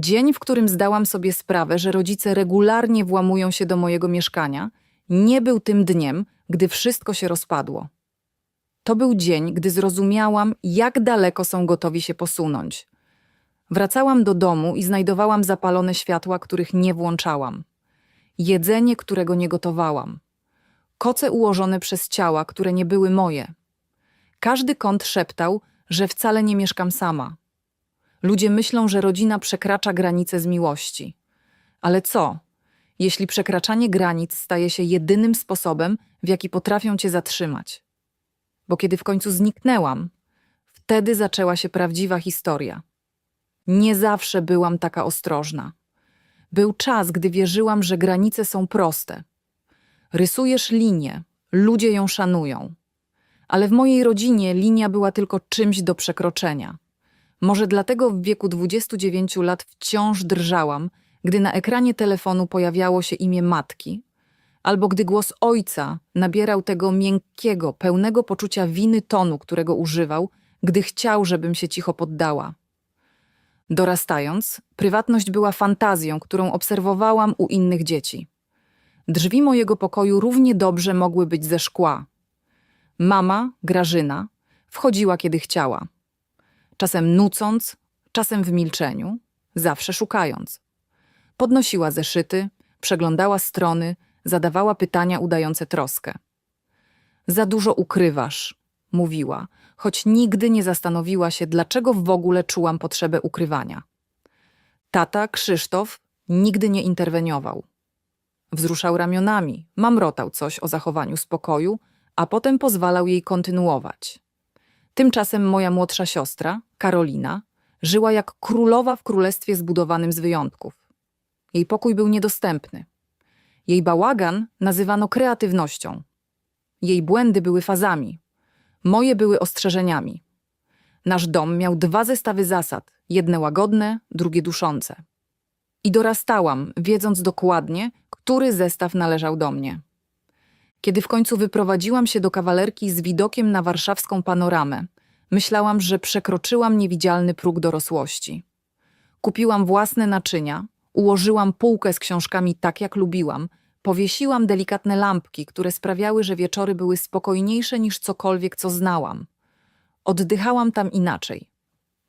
Dzień, w którym zdałam sobie sprawę, że rodzice regularnie włamują się do mojego mieszkania, nie był tym dniem, gdy wszystko się rozpadło. To był dzień, gdy zrozumiałam, jak daleko są gotowi się posunąć. Wracałam do domu i znajdowałam zapalone światła, których nie włączałam. Jedzenie, którego nie gotowałam. Koce ułożone przez ciała, które nie były moje. Każdy kąt szeptał, że wcale nie mieszkam sama. Ludzie myślą, że rodzina przekracza granice z miłości. Ale co, jeśli przekraczanie granic staje się jedynym sposobem, w jaki potrafią cię zatrzymać? Bo kiedy w końcu zniknęłam, wtedy zaczęła się prawdziwa historia. Nie zawsze byłam taka ostrożna. Był czas, gdy wierzyłam, że granice są proste. Rysujesz linię, ludzie ją szanują. Ale w mojej rodzinie linia była tylko czymś do przekroczenia. Może dlatego w wieku 29 lat wciąż drżałam, gdy na ekranie telefonu pojawiało się imię matki, albo gdy głos ojca nabierał tego miękkiego, pełnego poczucia winy tonu, którego używał, gdy chciał, żebym się cicho poddała. Dorastając, prywatność była fantazją, którą obserwowałam u innych dzieci. Drzwi mojego pokoju równie dobrze mogły być ze szkła. Mama, Grażyna, wchodziła kiedy chciała. Czasem nucąc, czasem w milczeniu, zawsze szukając. Podnosiła zeszyty, przeglądała strony, zadawała pytania udające troskę. Za dużo ukrywasz, mówiła, choć nigdy nie zastanowiła się, dlaczego w ogóle czułam potrzebę ukrywania. Tata, Krzysztof, nigdy nie interweniował. Wzruszał ramionami, mamrotał coś o zachowaniu spokoju, a potem pozwalał jej kontynuować. Tymczasem moja młodsza siostra, Karolina, żyła jak królowa w królestwie zbudowanym z wyjątków. Jej pokój był niedostępny. Jej bałagan nazywano kreatywnością. Jej błędy były fazami. Moje były ostrzeżeniami. Nasz dom miał dwa zestawy zasad, jedne łagodne, drugie duszące. I dorastałam, wiedząc dokładnie, który zestaw należał do mnie. Kiedy w końcu wyprowadziłam się do kawalerki z widokiem na warszawską panoramę, myślałam, że przekroczyłam niewidzialny próg dorosłości. Kupiłam własne naczynia, ułożyłam półkę z książkami tak, jak lubiłam, powiesiłam delikatne lampki, które sprawiały, że wieczory były spokojniejsze niż cokolwiek, co znałam. Oddychałam tam inaczej.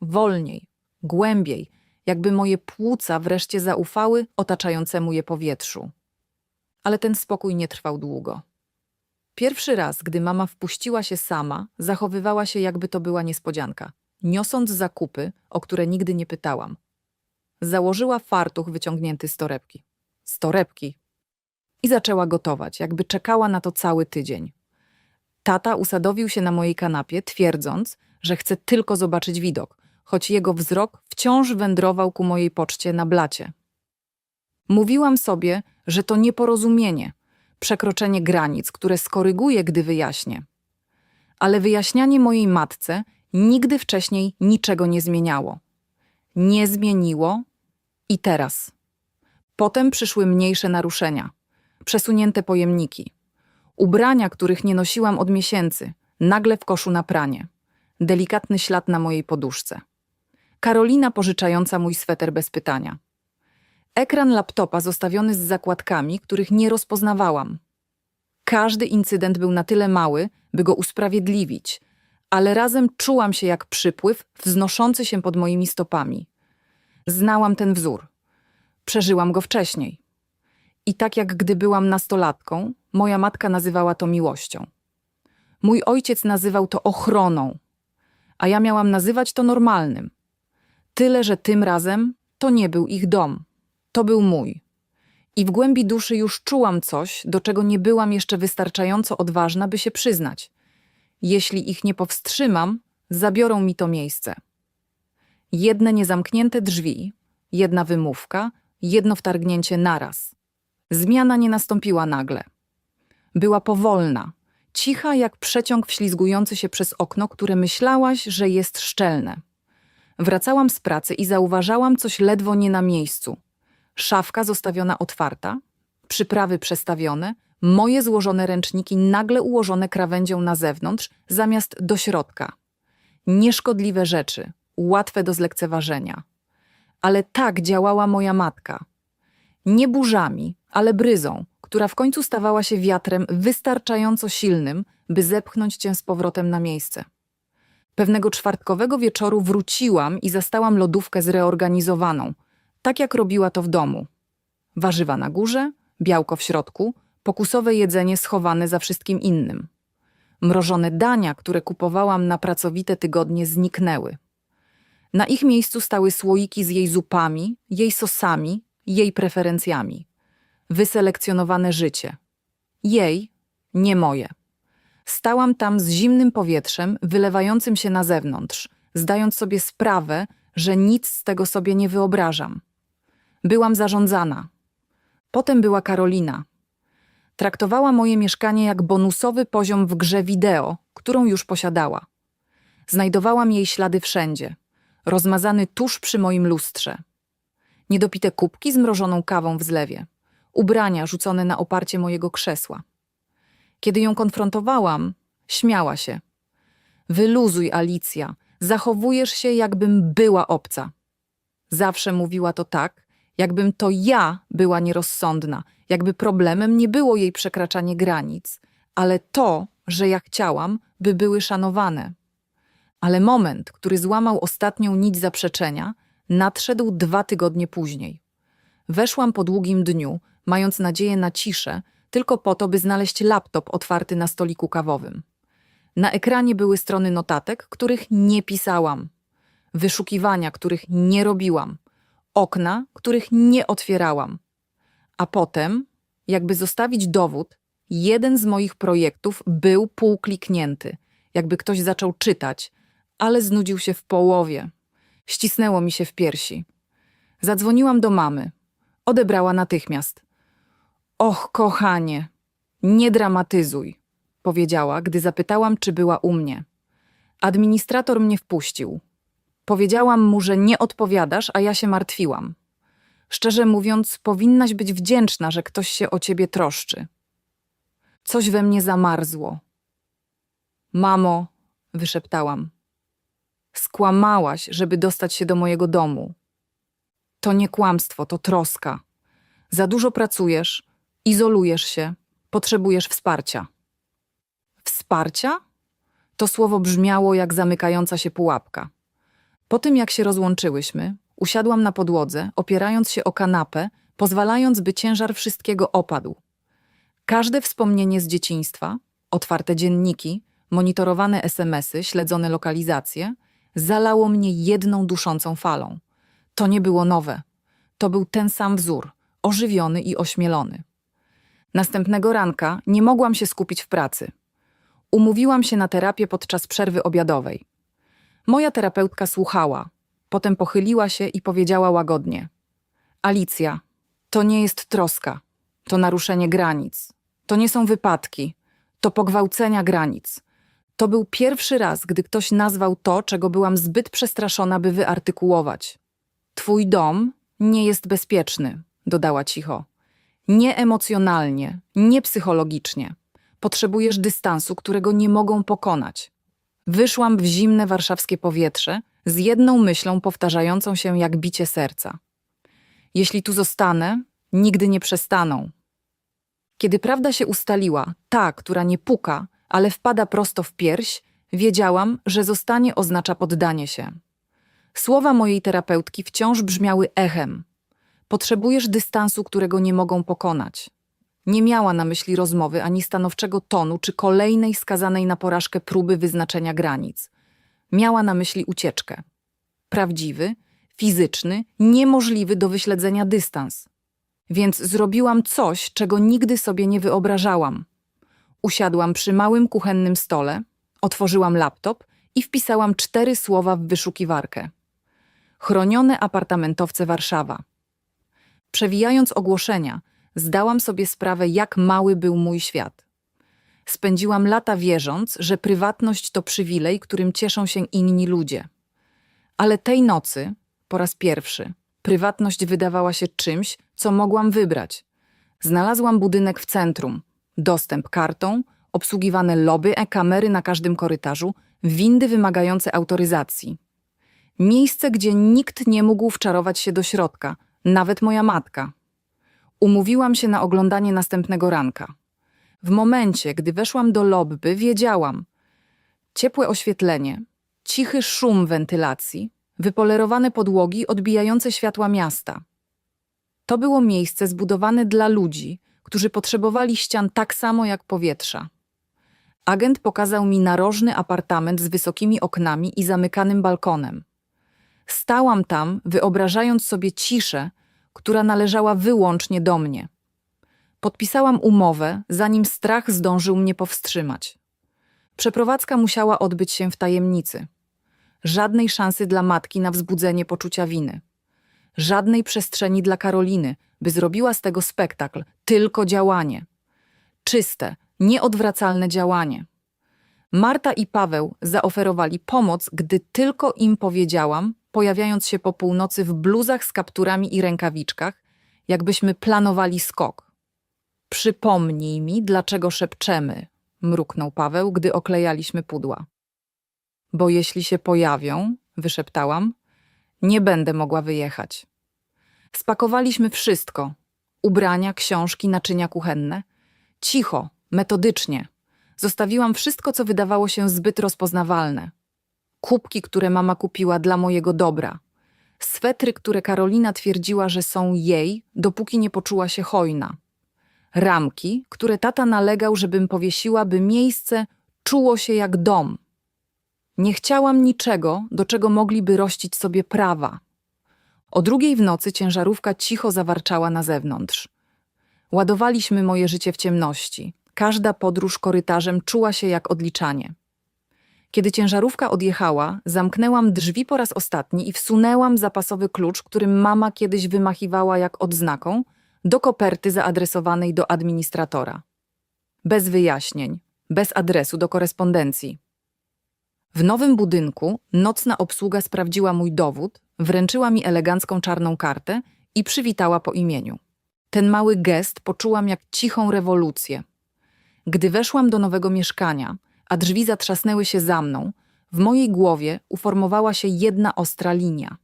Wolniej, głębiej, jakby moje płuca wreszcie zaufały otaczającemu je powietrzu. Ale ten spokój nie trwał długo. Pierwszy raz, gdy mama wpuściła się sama, zachowywała się, jakby to była niespodzianka, niosąc zakupy, o które nigdy nie pytałam. Założyła fartuch wyciągnięty z torebki. Z torebki. I zaczęła gotować, jakby czekała na to cały tydzień. Tata usadowił się na mojej kanapie, twierdząc, że chce tylko zobaczyć widok, choć jego wzrok wciąż wędrował ku mojej poczcie na blacie. Mówiłam sobie, że to nieporozumienie, przekroczenie granic, które skoryguję, gdy wyjaśnię. Ale wyjaśnianie mojej matce nigdy wcześniej niczego nie zmieniało. Nie zmieniło i teraz. Potem przyszły mniejsze naruszenia, przesunięte pojemniki, ubrania, których nie nosiłam od miesięcy, nagle w koszu na pranie, delikatny ślad na mojej poduszce. Karolina pożyczająca mój sweter bez pytania. Ekran laptopa zostawiony z zakładkami, których nie rozpoznawałam. Każdy incydent był na tyle mały, by go usprawiedliwić, ale razem czułam się jak przypływ wznoszący się pod moimi stopami. Znałam ten wzór. Przeżyłam go wcześniej. I tak jak gdy byłam nastolatką, moja matka nazywała to miłością. Mój ojciec nazywał to ochroną, a ja miałam nazywać to normalnym. Tyle, że tym razem to nie był ich dom, to był mój. I w głębi duszy już czułam coś, do czego nie byłam jeszcze wystarczająco odważna, by się przyznać. Jeśli ich nie powstrzymam, zabiorą mi to miejsce. Jedne niezamknięte drzwi, jedna wymówka, jedno wtargnięcie naraz. Zmiana nie nastąpiła nagle. Była powolna, cicha jak przeciąg wślizgujący się przez okno, które myślałaś, że jest szczelne. Wracałam z pracy i zauważałam coś ledwo nie na miejscu. Szafka zostawiona otwarta, przyprawy przestawione, moje złożone ręczniki nagle ułożone krawędzią na zewnątrz zamiast do środka. Nieszkodliwe rzeczy, łatwe do zlekceważenia. ale tak działała moja matka. Nie burzami, ale bryzą, która w końcu stawała się wiatrem wystarczająco silnym, by zepchnąć cię z powrotem na miejsce. Pewnego czwartkowego wieczoru wróciłam i zastałam lodówkę zreorganizowaną, tak jak robiła to w domu. Warzywa na górze, białko w środku, pokusowe jedzenie schowane za wszystkim innym. Mrożone dania, które kupowałam na pracowite tygodnie, zniknęły. Na ich miejscu stały słoiki z jej zupami, jej sosami, jej preferencjami. Wyselekcjonowane życie. Jej, nie moje. Stałam tam z zimnym powietrzem wylewającym się na zewnątrz, zdając sobie sprawę, że nic z tego sobie nie wyobrażam. Byłam zarządzana. Potem była Karolina. Traktowała moje mieszkanie jak bonusowy poziom w grze wideo, którą już posiadała. Znajdowałam jej ślady wszędzie, rozmazany tuż przy moim lustrze. Niedopite kubki z mrożoną kawą w zlewie, ubrania rzucone na oparcie mojego krzesła. Kiedy ją konfrontowałam, śmiała się. Wyluzuj, Alicja, zachowujesz się, jakbym była obca. Zawsze mówiła to tak, jakbym to ja była nierozsądna, jakby problemem nie było jej przekraczanie granic, ale to, że ja chciałam, by były szanowane. Ale moment, który złamał ostatnią nić zaprzeczenia, nadszedł dwa tygodnie później. Weszłam po długim dniu, mając nadzieję na ciszę, tylko po to, by znaleźć laptop otwarty na stoliku kawowym. Na ekranie były strony notatek, których nie pisałam, wyszukiwania, których nie robiłam, okna, których nie otwierałam. A potem, jakby zostawić dowód, jeden z moich projektów był półkliknięty, jakby ktoś zaczął czytać, ale znudził się w połowie. Ścisnęło mi się w piersi. Zadzwoniłam do mamy. Odebrała natychmiast. Och, kochanie, nie dramatyzuj, powiedziała, gdy zapytałam, czy była u mnie. Administrator mnie wpuścił. Powiedziałam mu, że nie odpowiadasz, a ja się martwiłam. Szczerze mówiąc, powinnaś być wdzięczna, że ktoś się o ciebie troszczy. Coś we mnie zamarzło. Mamo, wyszeptałam. Skłamałaś, żeby dostać się do mojego domu. To nie kłamstwo, to troska. Za dużo pracujesz, izolujesz się, potrzebujesz wsparcia. Wsparcia? To słowo brzmiało jak zamykająca się pułapka. Po tym, jak się rozłączyłyśmy, usiadłam na podłodze, opierając się o kanapę, pozwalając, by ciężar wszystkiego opadł. Każde wspomnienie z dzieciństwa, otwarte dzienniki, monitorowane SMS-y, śledzone lokalizacje, zalało mnie jedną duszącą falą. To nie było nowe. To był ten sam wzór, ożywiony i ośmielony. Następnego ranka nie mogłam się skupić w pracy. Umówiłam się na terapię podczas przerwy obiadowej. Moja terapeutka słuchała, potem pochyliła się i powiedziała łagodnie: Alicja, to nie jest troska, to naruszenie granic. To nie są wypadki, to pogwałcenia granic. To był pierwszy raz, gdy ktoś nazwał to, czego byłam zbyt przestraszona, by wyartykułować. Twój dom nie jest bezpieczny, dodała cicho. Nie emocjonalnie, nie psychologicznie. Potrzebujesz dystansu, którego nie mogą pokonać. Wyszłam w zimne warszawskie powietrze z jedną myślą powtarzającą się jak bicie serca. Jeśli tu zostanę, nigdy nie przestaną. Kiedy prawda się ustaliła, ta, która nie puka, ale wpada prosto w pierś, wiedziałam, że zostanie oznacza poddanie się. Słowa mojej terapeutki wciąż brzmiały echem. Potrzebujesz dystansu, którego nie mogą pokonać. Nie miała na myśli rozmowy ani stanowczego tonu czy kolejnej skazanej na porażkę próby wyznaczenia granic. Miała na myśli ucieczkę. Prawdziwy, fizyczny, niemożliwy do wyśledzenia dystans. Więc zrobiłam coś, czego nigdy sobie nie wyobrażałam. Usiadłam przy małym kuchennym stole, otworzyłam laptop i wpisałam cztery słowa w wyszukiwarkę. Chronione apartamentowce Warszawa. Przewijając ogłoszenia, zdałam sobie sprawę, jak mały był mój świat. Spędziłam lata wierząc, że prywatność to przywilej, którym cieszą się inni ludzie. Ale tej nocy, po raz pierwszy, prywatność wydawała się czymś, co mogłam wybrać. Znalazłam budynek w centrum, dostęp kartą, obsługiwane lobby, e-kamery na każdym korytarzu, windy wymagające autoryzacji. Miejsce, gdzie nikt nie mógł wczarować się do środka, nawet moja matka. Umówiłam się na oglądanie następnego ranka. W momencie, gdy weszłam do lobby, wiedziałam. Ciepłe oświetlenie, cichy szum wentylacji, wypolerowane podłogi odbijające światła miasta. To było miejsce zbudowane dla ludzi, którzy potrzebowali ścian tak samo jak powietrza. Agent pokazał mi narożny apartament z wysokimi oknami i zamykanym balkonem. Stałam tam, wyobrażając sobie ciszę, która należała wyłącznie do mnie. Podpisałam umowę, zanim strach zdążył mnie powstrzymać. Przeprowadzka musiała odbyć się w tajemnicy. Żadnej szansy dla matki na wzbudzenie poczucia winy. Żadnej przestrzeni dla Karoliny, by zrobiła z tego spektakl, tylko działanie. Czyste, nieodwracalne działanie. Marta i Paweł zaoferowali pomoc, gdy tylko im powiedziałam, pojawiając się po północy w bluzach z kapturami i rękawiczkach, jakbyśmy planowali skok. Przypomnij mi, dlaczego szepczemy, mruknął Paweł, gdy oklejaliśmy pudła. Bo jeśli się pojawią, wyszeptałam, nie będę mogła wyjechać. Spakowaliśmy wszystko: ubrania, książki, naczynia kuchenne. Cicho, metodycznie. Zostawiłam wszystko, co wydawało się zbyt rozpoznawalne. Kubki, które mama kupiła dla mojego dobra. Swetry, które Karolina twierdziła, że są jej, dopóki nie poczuła się hojna. Ramki, które tata nalegał, żebym powiesiła, by miejsce czuło się jak dom. Nie chciałam niczego, do czego mogliby rościć sobie prawa. O drugiej w nocy ciężarówka cicho zawarczała na zewnątrz. Ładowaliśmy moje życie w ciemności. Każda podróż korytarzem czuła się jak odliczanie. Kiedy ciężarówka odjechała, zamknęłam drzwi po raz ostatni i wsunęłam zapasowy klucz, którym mama kiedyś wymachiwała jak odznaką, do koperty zaadresowanej do administratora. Bez wyjaśnień, bez adresu do korespondencji. W nowym budynku nocna obsługa sprawdziła mój dowód, wręczyła mi elegancką czarną kartę i przywitała po imieniu. Ten mały gest poczułam jak cichą rewolucję. Gdy weszłam do nowego mieszkania, a drzwi zatrzasnęły się za mną, w mojej głowie uformowała się jedna ostra linia.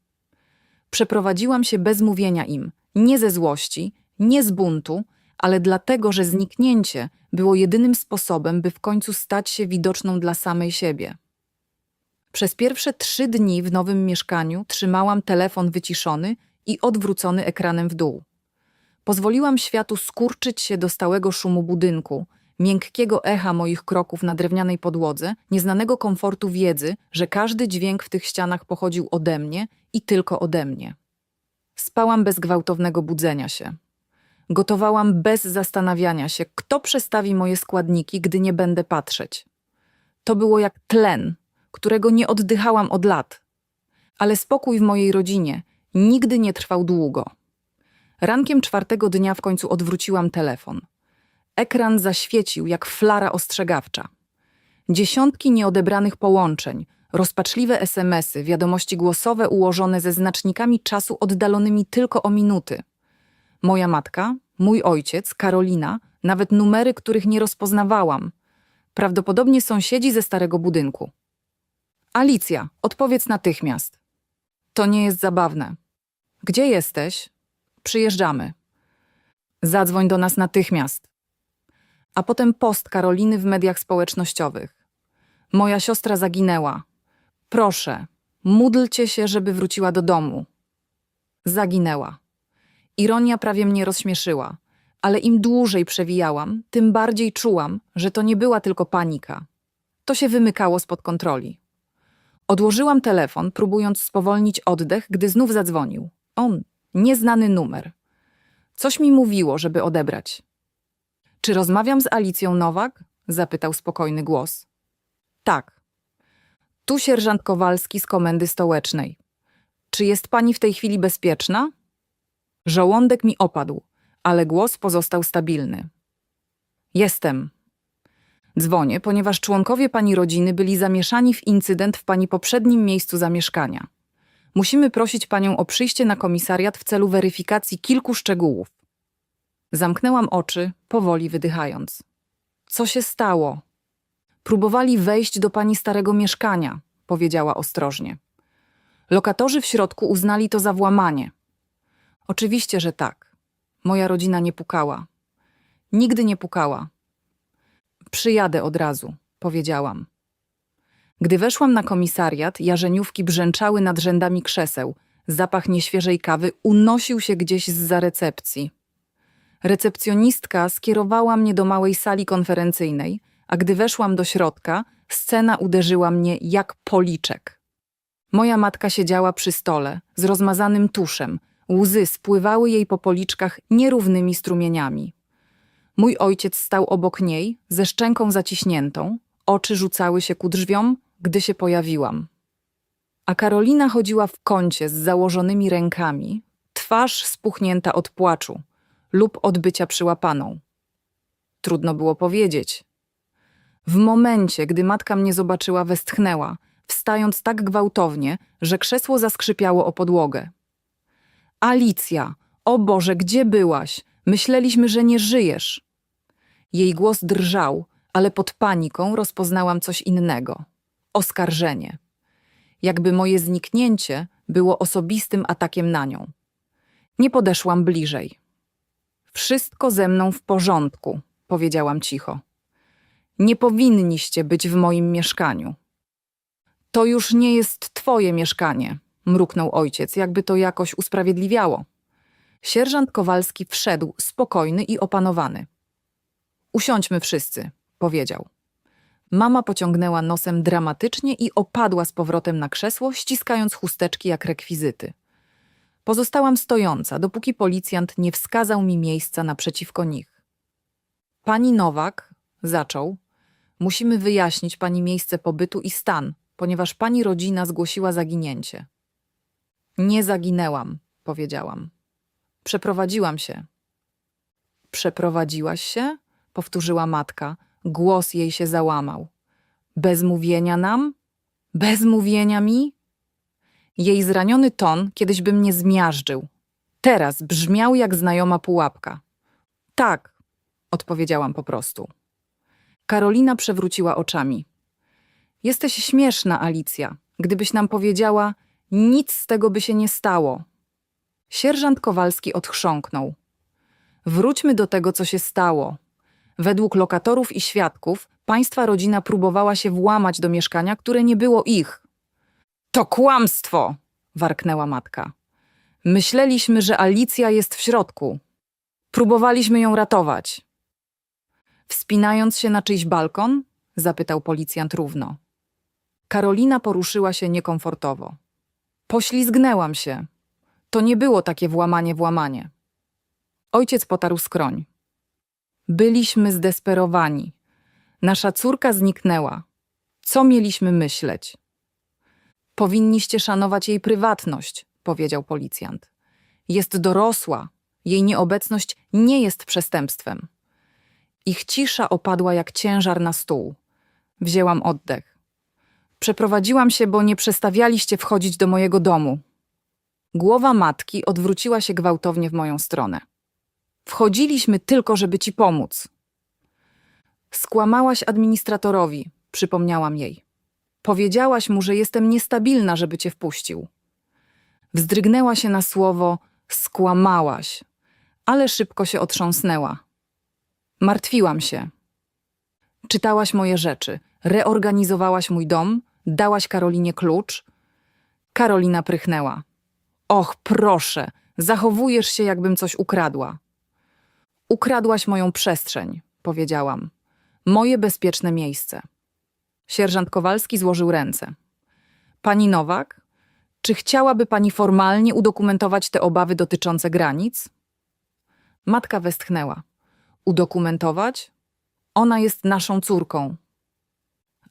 Przeprowadziłam się bez mówienia im, nie ze złości, nie z buntu, ale dlatego, że zniknięcie było jedynym sposobem, by w końcu stać się widoczną dla samej siebie. Przez pierwsze trzy dni w nowym mieszkaniu trzymałam telefon wyciszony i odwrócony ekranem w dół. Pozwoliłam światu skurczyć się do stałego szumu budynku, miękkiego echa moich kroków na drewnianej podłodze, nieznanego komfortu wiedzy, że każdy dźwięk w tych ścianach pochodził ode mnie i tylko ode mnie. Spałam bez gwałtownego budzenia się. Gotowałam bez zastanawiania się, kto przestawi moje składniki, gdy nie będę patrzeć. To było jak tlen, którego nie oddychałam od lat. Ale spokój w mojej rodzinie nigdy nie trwał długo. Rankiem czwartego dnia w końcu odwróciłam telefon. Ekran zaświecił jak flara ostrzegawcza. Dziesiątki nieodebranych połączeń, rozpaczliwe SMSy, wiadomości głosowe ułożone ze znacznikami czasu oddalonymi tylko o minuty. Moja matka, mój ojciec, Karolina, nawet numery, których nie rozpoznawałam. Prawdopodobnie sąsiedzi ze starego budynku. Alicja, odpowiedz natychmiast. To nie jest zabawne. Gdzie jesteś? Przyjeżdżamy. Zadzwoń do nas natychmiast. A potem post Karoliny w mediach społecznościowych. Moja siostra zaginęła. Proszę, módlcie się, żeby wróciła do domu. Zaginęła. Ironia prawie mnie rozśmieszyła, ale im dłużej przewijałam, tym bardziej czułam, że to nie była tylko panika. To się wymykało spod kontroli. Odłożyłam telefon, próbując spowolnić oddech, gdy znów zadzwonił. On, nieznany numer. Coś mi mówiło, żeby odebrać. Czy rozmawiam z Alicją Nowak? zapytał spokojny głos. Tak. Tu sierżant Kowalski z komendy stołecznej. Czy jest pani w tej chwili bezpieczna? Żołądek mi opadł, ale głos pozostał stabilny. Jestem. Dzwonię, ponieważ członkowie pani rodziny byli zamieszani w incydent w pani poprzednim miejscu zamieszkania. Musimy prosić panią o przyjście na komisariat w celu weryfikacji kilku szczegółów. Zamknęłam oczy, powoli wydychając. Co się stało? Próbowali wejść do pani starego mieszkania, powiedziała ostrożnie. Lokatorzy w środku uznali to za włamanie. Oczywiście, że tak. Moja rodzina nie pukała. Nigdy nie pukała. Przyjadę od razu, powiedziałam. Gdy weszłam na komisariat, jarzeniówki brzęczały nad rzędami krzeseł. Zapach nieświeżej kawy unosił się gdzieś z recepcji. Recepcjonistka skierowała mnie do małej sali konferencyjnej, a gdy weszłam do środka, scena uderzyła mnie jak policzek. Moja matka siedziała przy stole z rozmazanym tuszem. Łzy spływały jej po policzkach nierównymi strumieniami. Mój ojciec stał obok niej, ze szczęką zaciśniętą, oczy rzucały się ku drzwiom, gdy się pojawiłam. A Karolina chodziła w kącie z założonymi rękami, twarz spuchnięta od płaczu lub od bycia przyłapaną. Trudno było powiedzieć. W momencie, gdy matka mnie zobaczyła, westchnęła, wstając tak gwałtownie, że krzesło zaskrzypiało o podłogę. Alicja, o Boże, gdzie byłaś? Myśleliśmy, że nie żyjesz. Jej głos drżał, ale pod paniką rozpoznałam coś innego oskarżenie. Jakby moje zniknięcie było osobistym atakiem na nią. Nie podeszłam bliżej. Wszystko ze mną w porządku, powiedziałam cicho. Nie powinniście być w moim mieszkaniu. To już nie jest twoje mieszkanie, mruknął ojciec, jakby to jakoś usprawiedliwiało. Sierżant Kowalski wszedł, spokojny i opanowany. Usiądźmy wszyscy, powiedział. Mama pociągnęła nosem dramatycznie i opadła z powrotem na krzesło, ściskając chusteczki jak rekwizyty. Pozostałam stojąca, dopóki policjant nie wskazał mi miejsca naprzeciwko nich. Pani Nowak, zaczął, musimy wyjaśnić pani miejsce pobytu i stan, ponieważ pani rodzina zgłosiła zaginięcie. Nie zaginęłam, powiedziałam. Przeprowadziłam się. Przeprowadziłaś się? powtórzyła matka. Głos jej się załamał. Bez mówienia nam? Bez mówienia mi? Jej zraniony ton kiedyś by mnie zmiażdżył. Teraz brzmiał jak znajoma pułapka. Tak, odpowiedziałam po prostu. Karolina przewróciła oczami. Jesteś śmieszna, Alicja. Gdybyś nam powiedziała, nic z tego by się nie stało. Sierżant Kowalski odchrząknął. Wróćmy do tego, co się stało. Według lokatorów i świadków, państwa rodzina próbowała się włamać do mieszkania, które nie było ich. To kłamstwo! warknęła matka. Myśleliśmy, że Alicja jest w środku. Próbowaliśmy ją ratować. Wspinając się na czyjś balkon? zapytał policjant równo. Karolina poruszyła się niekomfortowo. Poślizgnęłam się. To nie było takie włamanie, włamanie. Ojciec potarł skroń. Byliśmy zdesperowani. Nasza córka zniknęła. Co mieliśmy myśleć? Powinniście szanować jej prywatność, powiedział policjant. Jest dorosła. Jej nieobecność nie jest przestępstwem. Ich cisza opadła jak ciężar na stół. Wzięłam oddech. Przeprowadziłam się, bo nie przestawialiście wchodzić do mojego domu. Głowa matki odwróciła się gwałtownie w moją stronę. Wchodziliśmy tylko, żeby ci pomóc. Skłamałaś administratorowi, przypomniałam jej. Powiedziałaś mu, że jestem niestabilna, żeby cię wpuścił. Wzdrygnęła się na słowo skłamałaś, ale szybko się otrząsnęła. Martwiłam się. Czytałaś moje rzeczy, reorganizowałaś mój dom, dałaś Karolinie klucz. Karolina prychnęła. Och, proszę, zachowujesz się, jakbym coś ukradła. Ukradłaś moją przestrzeń, powiedziałam. Moje bezpieczne miejsce. Sierżant Kowalski złożył ręce. Pani Nowak, czy chciałaby pani formalnie udokumentować te obawy dotyczące granic? Matka westchnęła. Udokumentować? Ona jest naszą córką.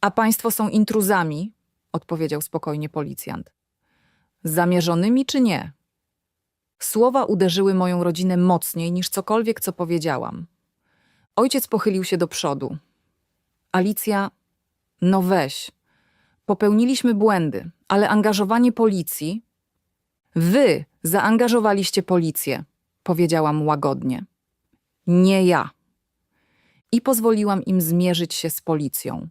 A państwo są intruzami, odpowiedział spokojnie policjant. Zamierzonymi czy nie? Słowa uderzyły moją rodzinę mocniej niż cokolwiek, co powiedziałam. Ojciec pochylił się do przodu. Alicja, no weź. Popełniliśmy błędy, ale angażowanie policji. Wy zaangażowaliście policję, powiedziałam łagodnie. Nie ja. I pozwoliłam im zmierzyć się z policją.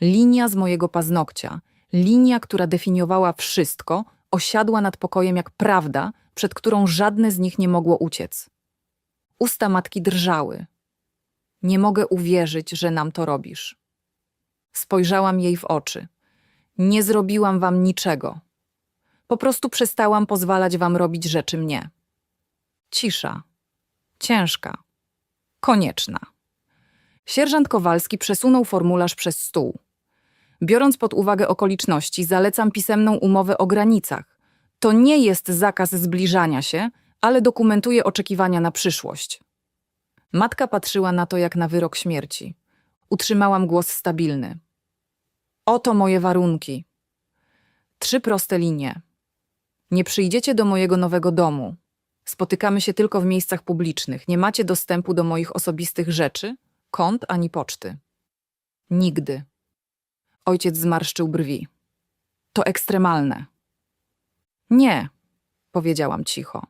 Linia z mojego paznokcia, linia, która definiowała wszystko, osiadła nad pokojem jak prawda, przed którą żadne z nich nie mogło uciec. Usta matki drżały. Nie mogę uwierzyć, że nam to robisz. Spojrzałam jej w oczy. Nie zrobiłam wam niczego. Po prostu przestałam pozwalać wam robić rzeczy mnie. Cisza. Ciężka. Konieczna. Sierżant Kowalski przesunął formularz przez stół. Biorąc pod uwagę okoliczności, zalecam pisemną umowę o granicach. To nie jest zakaz zbliżania się, ale dokumentuje oczekiwania na przyszłość. Matka patrzyła na to jak na wyrok śmierci. Utrzymałam głos stabilny. Oto moje warunki. Trzy proste linie. Nie przyjdziecie do mojego nowego domu. Spotykamy się tylko w miejscach publicznych. Nie macie dostępu do moich osobistych rzeczy, kont ani poczty. Nigdy. Ojciec zmarszczył brwi. To ekstremalne. Nie, powiedziałam cicho.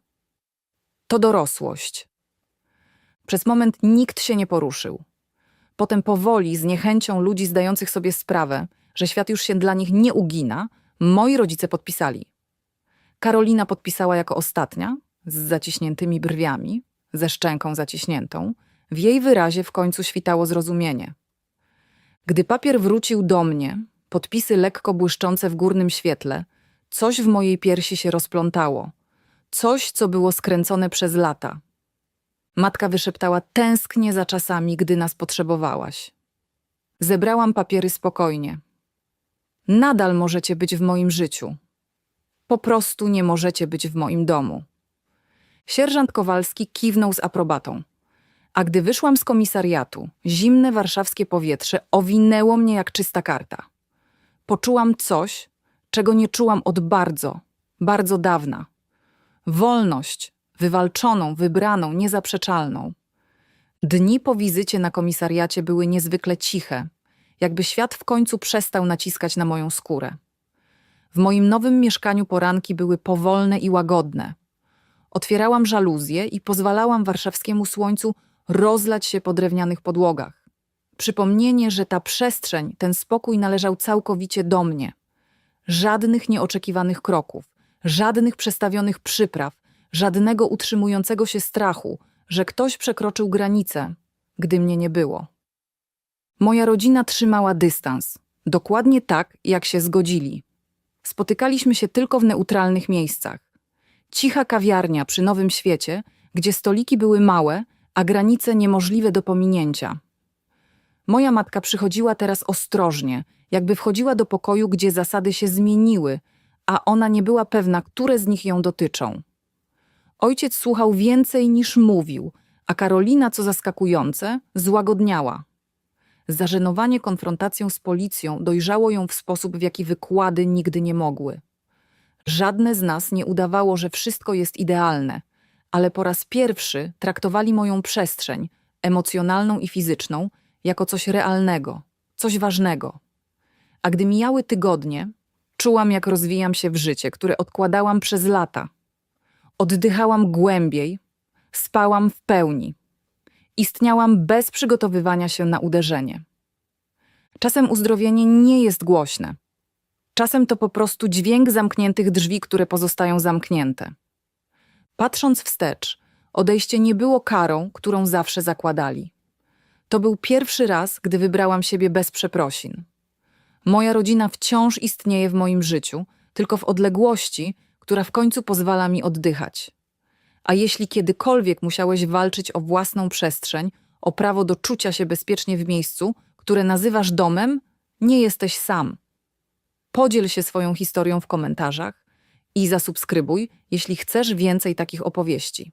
To dorosłość. Przez moment nikt się nie poruszył. Potem powoli, z niechęcią ludzi zdających sobie sprawę, że świat już się dla nich nie ugina, moi rodzice podpisali. Karolina podpisała jako ostatnia, z zaciśniętymi brwiami, ze szczęką zaciśniętą. W jej wyrazie w końcu świtało zrozumienie. Gdy papier wrócił do mnie, podpisy lekko błyszczące w górnym świetle, coś w mojej piersi się rozplątało. Coś, co było skręcone przez lata. Matka wyszeptała tęsknie za czasami, gdy nas potrzebowałaś. Zebrałam papiery spokojnie. Nadal możecie być w moim życiu. Po prostu nie możecie być w moim domu. Sierżant Kowalski kiwnął z aprobatą. A gdy wyszłam z komisariatu, zimne warszawskie powietrze owinęło mnie jak czysta karta. Poczułam coś, czego nie czułam od bardzo, bardzo dawna. Wolność, wywalczoną, wybraną, niezaprzeczalną. Dni po wizycie na komisariacie były niezwykle ciche, jakby świat w końcu przestał naciskać na moją skórę. W moim nowym mieszkaniu poranki były powolne i łagodne. Otwierałam żaluzję i pozwalałam warszawskiemu słońcu rozlać się po drewnianych podłogach. Przypomnienie, że ta przestrzeń, ten spokój należał całkowicie do mnie. Żadnych nieoczekiwanych kroków, żadnych przestawionych przypraw, żadnego utrzymującego się strachu, że ktoś przekroczył granicę, gdy mnie nie było. Moja rodzina trzymała dystans, dokładnie tak, jak się zgodzili. Spotykaliśmy się tylko w neutralnych miejscach. Cicha kawiarnia przy Nowym Świecie, gdzie stoliki były małe, a granice niemożliwe do pominięcia. Moja matka przychodziła teraz ostrożnie, jakby wchodziła do pokoju, gdzie zasady się zmieniły, a ona nie była pewna, które z nich ją dotyczą. Ojciec słuchał więcej niż mówił, a Karolina, co zaskakujące, złagodniała. Zażenowanie konfrontacją z policją dojrzało ją w sposób, w jaki wykłady nigdy nie mogły. Żadne z nas nie udawało, że wszystko jest idealne, ale po raz pierwszy traktowali moją przestrzeń, emocjonalną i fizyczną, jako coś realnego, coś ważnego. A gdy mijały tygodnie, czułam, jak rozwijam się w życie, które odkładałam przez lata. Oddychałam głębiej, spałam w pełni. Istniałam bez przygotowywania się na uderzenie. Czasem uzdrowienie nie jest głośne. Czasem to po prostu dźwięk zamkniętych drzwi, które pozostają zamknięte. Patrząc wstecz, odejście nie było karą, którą zawsze zakładali. To był pierwszy raz, gdy wybrałam siebie bez przeprosin. Moja rodzina wciąż istnieje w moim życiu, tylko w odległości, która w końcu pozwala mi oddychać. A jeśli kiedykolwiek musiałeś walczyć o własną przestrzeń, o prawo do czucia się bezpiecznie w miejscu, które nazywasz domem, nie jesteś sam. Podziel się swoją historią w komentarzach i zasubskrybuj, jeśli chcesz więcej takich opowieści.